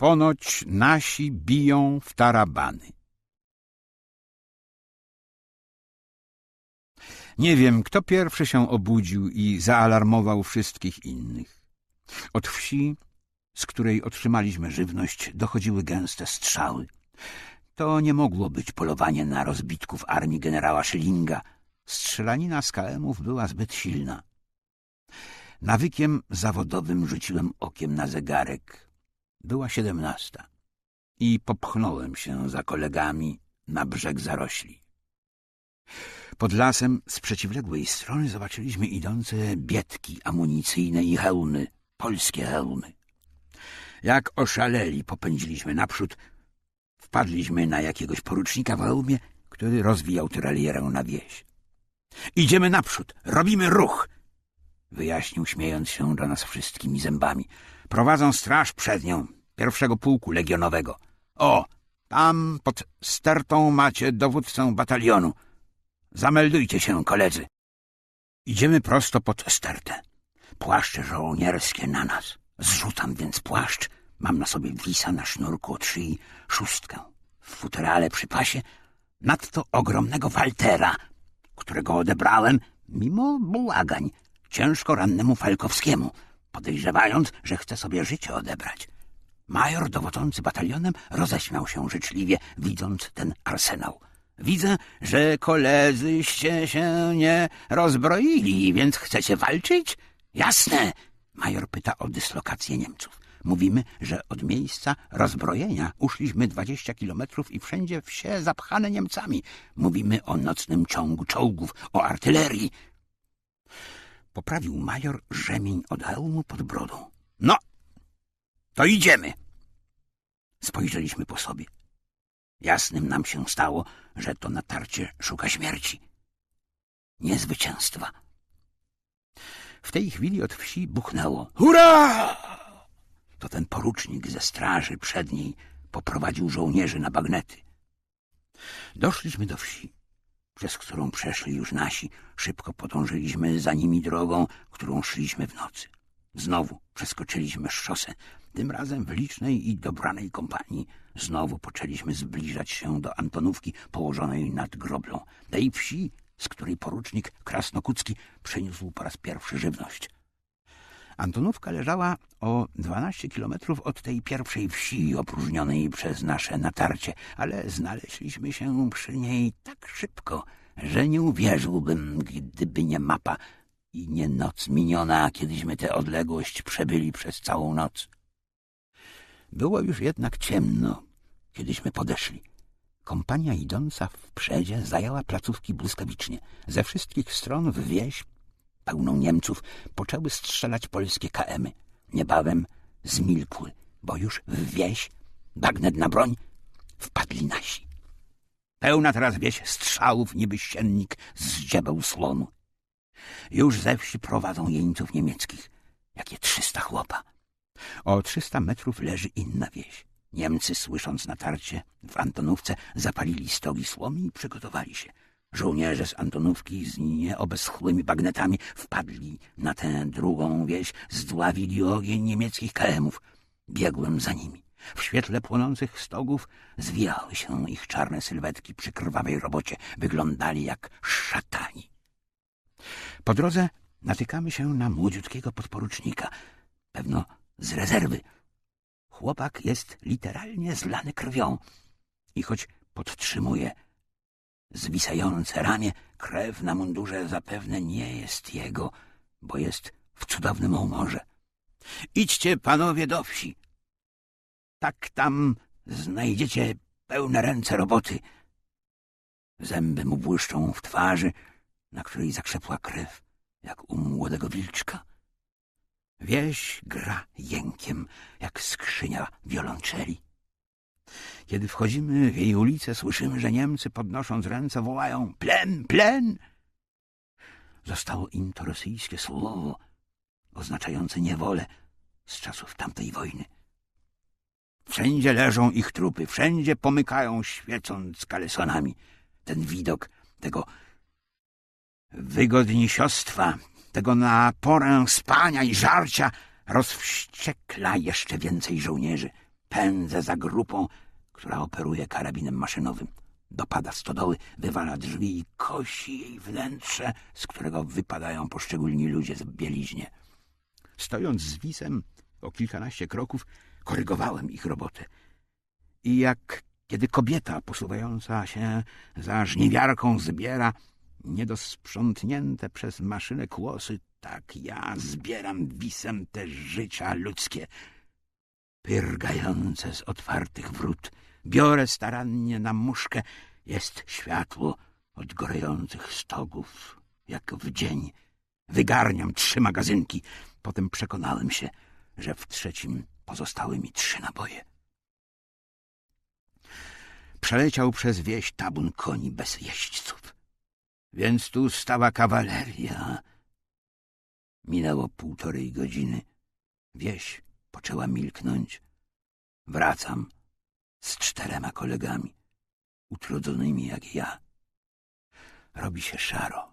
Ponoć nasi biją w tarabany. Nie wiem, kto pierwszy się obudził i zaalarmował wszystkich innych. Od wsi, z której otrzymaliśmy żywność, dochodziły gęste strzały. To nie mogło być polowanie na rozbitków armii generała Schillinga. Strzelanina z KM-ów była zbyt silna. Nawykiem zawodowym rzuciłem okiem na zegarek. Była siedemnasta i popchnąłem się za kolegami na brzeg zarośli. Pod lasem z przeciwległej strony zobaczyliśmy idące bietki amunicyjne i hełmy, polskie hełmy. Jak oszaleli popędziliśmy naprzód, wpadliśmy na jakiegoś porucznika w hełmie, który rozwijał tyralierę na wieś. Idziemy naprzód, robimy ruch! Wyjaśnił, śmiejąc się do nas wszystkimi zębami. Prowadzą straż przed nią, pierwszego pułku legionowego. O, tam pod stertą macie dowódcę batalionu. Zameldujcie się, koledzy. Idziemy prosto pod stertę. Płaszcze żołnierskie na nas. Zrzucam więc płaszcz. Mam na sobie wisa na sznurku od szyi, szóstkę. W futerale przy pasie nadto ogromnego Waltera, którego odebrałem mimo błagań ciężko rannemu Falkowskiemu, podejrzewając, że chce sobie życie odebrać. Major dowodzący batalionem roześmiał się życzliwie, widząc ten arsenał. Widzę, że koledzyście się nie rozbroili, więc chcecie walczyć? Jasne! Major pyta o dyslokację Niemców. Mówimy, że od miejsca rozbrojenia uszliśmy dwadzieścia kilometrów i wszędzie wsie zapchane Niemcami. Mówimy o nocnym ciągu czołgów, o artylerii. Poprawił major rzemień od hełmu pod brodą. No, to idziemy. Spojrzeliśmy po sobie. Jasnym nam się stało, że to natarcie szuka śmierci. Nie zwycięstwa. W tej chwili od wsi buchnęło. Hurra! To ten porucznik ze straży przedniej poprowadził żołnierzy na bagnety. Doszliśmy do wsi, przez którą przeszli już nasi. Szybko podążyliśmy za nimi drogą, którą szliśmy w nocy. Znowu przeskoczyliśmy szosę, tym razem w licznej i dobranej kompanii. Znowu poczęliśmy zbliżać się do Antonówki położonej nad groblą, tej wsi, z której porucznik Krasnokucki przyniósł po raz pierwszy żywność. Antonówka leżała o dwanaście kilometrów od tej pierwszej wsi opróżnionej przez nasze natarcie, ale znaleźliśmy się przy niej tak szybko, że nie uwierzyłbym, gdyby nie mapa i nie noc miniona, kiedyśmy tę odległość przebyli przez całą noc. Było już jednak ciemno, kiedyśmy podeszli. Kompania idąca w przedzie zajęła placówki błyskawicznie. Ze wszystkich stron w wieś, pełną Niemców, poczęły strzelać polskie KM-y. Niebawem zmilkły, bo już w wieś, bagnet na broń, wpadli nasi. Pełna teraz wieś strzałów, niby siennik z dziebeł słonu. Już ze wsi prowadzą jeńców niemieckich. Jakie trzysta chłopa. O trzysta metrów leży inna wieś. Niemcy, słysząc natarcie w Antonówce, zapalili stogi słomy i przygotowali się. Żołnierze z Antonówki z nieobeschłymi bagnetami wpadli na tę drugą wieś, zdławili ogień niemieckich KM-ów. Biegłem za nimi. W świetle płonących stogów zwijały się ich czarne sylwetki przy krwawej robocie. Wyglądali jak szatani. Po drodze natykamy się na młodziutkiego podporucznika. Pewno z rezerwy. Chłopak jest literalnie zlany krwią i choć podtrzymuje zwisające ramię, krew na mundurze zapewne nie jest jego, bo jest w cudownym humorze. Idźcie, panowie, do wsi. Tak tam znajdziecie pełne ręce roboty. Zęby mu błyszczą w twarzy, na której zakrzepła krew, jak u młodego wilczka. Wieś gra jękiem, jak skrzynia wiolonczeli. Kiedy wchodzimy w jej ulicę, słyszymy, że Niemcy podnosząc ręce wołają plen, plen. Zostało im to rosyjskie słowo oznaczające niewolę z czasów tamtej wojny. Wszędzie leżą ich trupy, wszędzie pomykają świecąc kalesonami. Ten widok tego wygodnisiostwa, tego na porę spania i żarcia rozwściekla jeszcze więcej żołnierzy. Pędzę za grupą, która operuje karabinem maszynowym. Dopada stodoły, wywala drzwi i kosi jej wnętrze, z którego wypadają poszczególni ludzie z bieliźnie. Stojąc z wisem o kilkanaście kroków, korygowałem ich robotę. I jak kiedy kobieta posuwająca się za żniwiarką zbiera niedosprzątnięte przez maszynę kłosy, tak ja zbieram wisem te życia ludzkie, pyrgające z otwartych wrót. Biorę starannie na muszkę, jest światło od gorejących stogów, jak w dzień. Wygarniam trzy magazynki, potem przekonałem się, że w trzecim pozostały mi trzy naboje. Przeleciał przez wieś tabun koni bez jeźdźców. Więc tu stała kawaleria. Minęło półtorej godziny. Wieś poczęła milknąć. Wracam z czterema kolegami, utrudzonymi jak ja. Robi się szaro.